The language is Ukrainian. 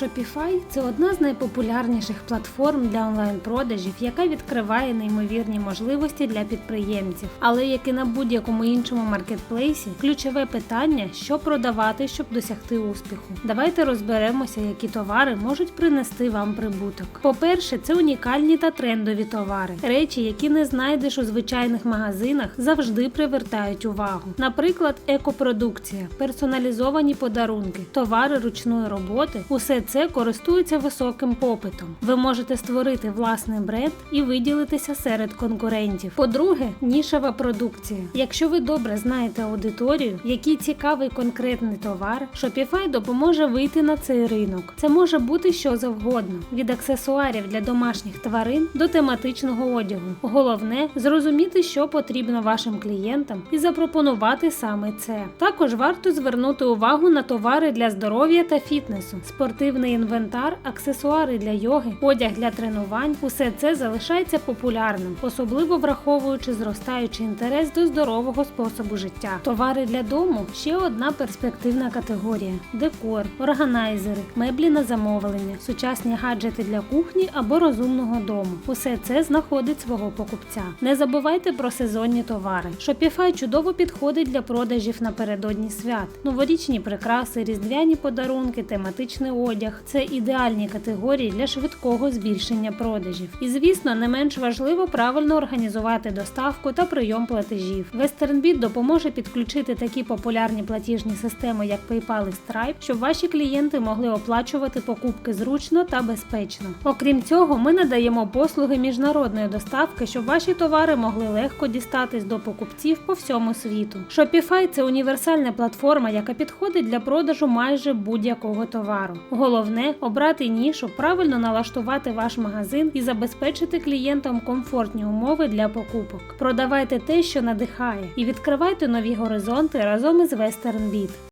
Shopify це одна з найпопулярніших платформ для онлайн-продажів, яка відкриває неймовірні можливості для підприємців. Але як і на будь-якому іншому маркетплейсі, ключове питання, що продавати, щоб досягти успіху. Давайте розберемося, які товари можуть принести вам прибуток. По-перше, це унікальні та трендові товари, речі, які не знайдеш у звичайних магазинах, завжди привертають увагу. Наприклад, екопродукція, персоналізовані подарунки, товари ручної роботи усе це користується високим попитом. Ви можете створити власний бренд і виділитися серед конкурентів. По-друге, нішева продукція. Якщо ви добре знаєте аудиторію, який цікавий конкретний товар, Shopify допоможе вийти на цей ринок. Це може бути що завгодно: від аксесуарів для домашніх тварин до тематичного одягу. Головне зрозуміти, що потрібно вашим клієнтам, і запропонувати саме це. Також варто звернути увагу на товари для здоров'я та фітнесу, спортивний інвентар, аксесуари для йоги, одяг для тренувань. Усе це залишається популярним, особливо враховуючи зростаючий інтерес до здорового способу життя. Товари для дому ще одна перспективна категорія: декор, органайзери, меблі на замовлення, сучасні гаджети для кухні або розумного дому. Усе це знаходить свого покупця. Не забувайте про сезонні товари. Shopify чудово підходить для продажів напередодні свят. Новорічні прикраси, різдвяні подарунки, тематичний одяг це ідеальні категорії для швидкого збільшення продажів. І звісно, не менш важливо правильно організувати доставку та прийом платежів. WesternBit допоможе підключити такі популярні платіжні системи, як PayPal і Stripe, щоб ваші клієнти могли оплачувати покупки зручно та безпечно. Окрім цього, ми надаємо послуги міжнародної доставки, щоб ваші товари могли легко дістатись до покупців по всьому світу. Shopify – це універсальна платформа, яка підходить для продажу майже будь-якого товару. Головне обрати нішу, правильно налаштувати ваш магазин і забезпечити клієнтам комфортні умови для покупок. Продавайте те, що надихає, і відкривайте нові горизонти разом із WesternBit.